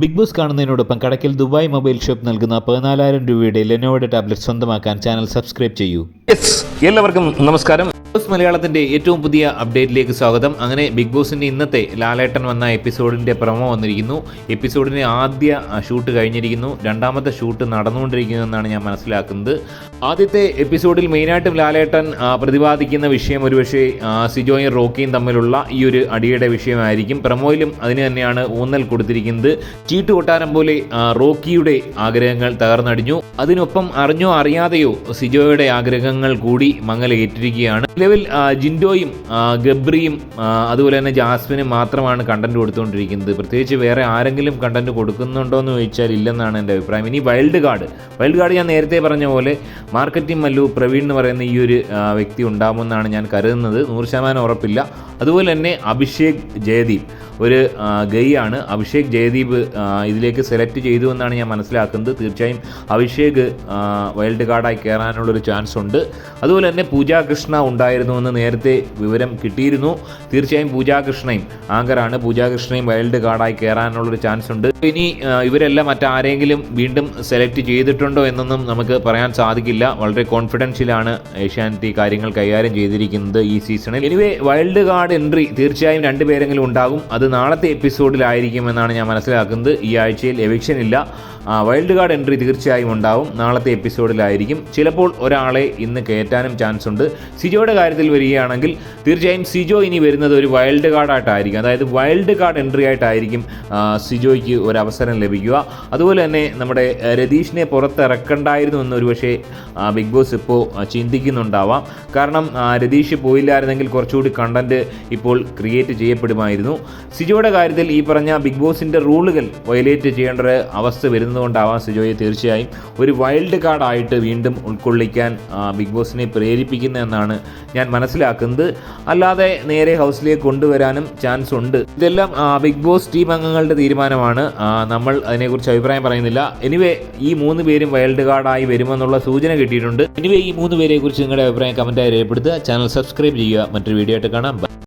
Big boss കാണുന്നതിനോടൊപ്പം കടക്കിൽ Dubai mobile shop നൽകുന്ന പതിനാലായിരം രൂപയുടെ ലെനോയുടെ ടാബ്ലറ്റ് സ്വന്തമാക്കാൻ ചാനൽ സബ്സ്ക്രൈബ് ചെയ്യൂ. എല്ലാവർക്കും നമസ്കാരം. ബോസ് മലയാളത്തിന്റെ ഏറ്റവും പുതിയ അപ്ഡേറ്റിലേക്ക് സ്വാഗതം. അങ്ങനെ ബിഗ് ബോസിന്റെ ഇന്നത്തെ ലാലേട്ടൻ വന്ന എപ്പിസോഡിന്റെ പ്രൊമോ വന്നിരിക്കുന്നു. എപ്പിസോഡിന്റെ ആദ്യ ഷൂട്ട് കഴിഞ്ഞിരിക്കുന്നു. രണ്ടാമത്തെ ഷൂട്ട് നടന്നുകൊണ്ടിരിക്കുന്നു എന്നാണ് ഞാൻ മനസ്സിലാക്കുന്നത്. ആദ്യത്തെ എപ്പിസോഡിൽ മെയിനായിട്ടും ലാലേട്ടൻ പ്രതിപാദിക്കുന്ന വിഷയം ഒരുപക്ഷെ സിജോയും റോക്കിയും തമ്മിലുള്ള ഈ ഒരു അടിയുടെ വിഷയമായിരിക്കും. പ്രമോയിലും അതിന് തന്നെയാണ് ഊന്നൽ കൊടുത്തിരിക്കുന്നത്. ചീട്ട് കൊട്ടാരം പോലെ റോക്കിയുടെ ആഗ്രഹങ്ങൾ തകർന്നടിഞ്ഞു. അതിനൊപ്പം അറിഞ്ഞോ അറിയാതെയോ സിജോയുടെ ആഗ്രഹങ്ങൾ കൂടി മങ്ങലേറ്റിരിക്കുകയാണ്. നിലവിൽ ജിൻഡോയും ഗബ്രിയും അതുപോലെ തന്നെ ജാസ്മിനും മാത്രമാണ് കണ്ടന്റ് കൊടുത്തുകൊണ്ടിരിക്കുന്നത്. പ്രത്യേകിച്ച് വേറെ ആരെങ്കിലും കണ്ടന്റ് കൊടുക്കുന്നുണ്ടോ എന്ന് ചോദിച്ചാൽ ഇല്ലെന്നാണ് എന്റെ അഭിപ്രായം. ഇനി വൈൽഡ് കാർഡ് വൈൽഡ് കാർഡ് ഞാൻ നേരത്തെ പറഞ്ഞ പോലെ മാർക്കറ്റിംഗ് മല്ലു പ്രവീൺ എന്ന് പറയുന്ന ഈ ഒരു വ്യക്തി ഉണ്ടാകുമെന്നാണ് ഞാൻ കരുതുന്നത്. നൂറ് ശതമാനം ഉറപ്പില്ല. അതുപോലെ തന്നെ അഭിഷേക് ജയദീപ്. ഒരു ഗെയ് ഗൈയാണ് അഭിഷേക് ജയദീപ് ഇതിലേക്ക് സെലക്ട് ചെയ്തു എന്നാണ് ഞാൻ മനസ്സിലാക്കുന്നത്. തീർച്ചയായും അഭിഷേക് വൈൽഡ് കാർഡായി കയറാനുള്ളൊരു ചാൻസ് ഉണ്ട്. അതുപോലെ തന്നെ പൂജാ കൃഷ്ണ ഉണ്ടായിരുന്നുവെന്ന് നേരത്തെ വിവരം കിട്ടിയിരുന്നു. തീർച്ചയായും പൂജാ കൃഷ്ണയും ആങ്കറാണ്. പൂജാ കൃഷ്ണയും വൈൽഡ് കാർഡായി കയറാനുള്ളൊരു ചാൻസ് ഉണ്ട്. ഇനി ഇവരെല്ലാം മറ്റാരെങ്കിലും വീണ്ടും സെലക്ട് ചെയ്തിട്ടുണ്ടോ എന്നൊന്നും നമുക്ക് പറയാൻ സാധിക്കില്ല. വളരെ കോൺഫിഡൻഷ്യലാണ് ഏഷ്യാനെറ്റ് കാര്യങ്ങൾ കൈകാര്യം ചെയ്തിരിക്കുന്നത് ഈ സീസണിൽ എനിവേ വൈൽഡ് കാർഡ് എൻട്രി തീർച്ചയായും രണ്ടുപേരെങ്കിലും ഉണ്ടാകും. അത് നാളത്തെ എപ്പിസോഡിലായിരിക്കുമെന്നാണ് ഞാൻ മനസ്സിലാക്കുന്നത്. ഈ ആഴ്ചയിൽ എവിക്ഷൻ ഇല്ല. വൈൽഡ് കാർഡ് എൻട്രി തീർച്ചയായും ഉണ്ടാവും. നാളത്തെ എപ്പിസോഡിലായിരിക്കും ചിലപ്പോൾ ഒരാളെ ഇന്ന് കയറ്റാനും ചാൻസ് ഉണ്ട്. സിജോയുടെ കാര്യത്തിൽ വരികയാണെങ്കിൽ തീർച്ചയായും സിജോ ഇനി വരുന്നത് ഒരു വൈൽഡ് കാർഡായിട്ടായിരിക്കും അതായത് വൈൽഡ് കാർഡ് എൻട്രി ആയിട്ടായിരിക്കും സിജോയ്ക്ക് ഒരു അവസരം ലഭിക്കുക. അതുപോലെ തന്നെ നമ്മുടെ രതീഷിനെ പുറത്തിറക്കണ്ടായിരുന്നു എന്നൊരു ഒരുപക്ഷെ ബിഗ് ബോസ് ഇപ്പോൾ ചിന്തിക്കുന്നുണ്ടാവാം. കാരണം രതീഷ് പോയില്ലായിരുന്നെങ്കിൽ കുറച്ചുകൂടി കണ്ടന്റ് ഇപ്പോൾ ക്രിയേറ്റ് ചെയ്യപ്പെടുമായിരുന്നു. സിജോയുടെ കാര്യത്തിൽ ഈ പറഞ്ഞ ബിഗ് ബോസിന്റെ റൂളുകൾ വയലേറ്റ് ചെയ്യേണ്ട ഒരു അവസ്ഥ വരുന്നതുകൊണ്ടാവാം സിജോയെ തീർച്ചയായും. ഒരു വൈൽഡ് കാർഡായിട്ട് വീണ്ടും ഉൾക്കൊള്ളിക്കാൻ ബിഗ് ബോസിനെ പ്രേരിപ്പിക്കുന്നതെന്നാണ് ഞാൻ മനസ്സിലാക്കുന്നത്. അല്ലാതെ നേരെ ഹൗസിലേക്ക് കൊണ്ടുവരാനും ചാൻസ് ഉണ്ട്. ഇതെല്ലാം ബിഗ് ബോസ് ടീം അംഗങ്ങളുടെ തീരുമാനമാണ്. നമ്മൾ അതിനെക്കുറിച്ച് അഭിപ്രായം പറയുന്നില്ല. എനിവേ ഈ മൂന്ന് പേരും വൈൽഡ് കാർഡായി വരുമെന്നുള്ള സൂചന കിട്ടിയിട്ടുണ്ട്. എനിവേ ഈ മൂന്ന് പേരെക്കുറിച്ച് നിങ്ങളുടെ അഭിപ്രായം കമന്റായി രേഖപ്പെടുത്തുക. ചാനൽ സബ്സ്ക്രൈബ് ചെയ്യുക. മറ്റൊരു വീഡിയോ ആയിട്ട് കാണാം.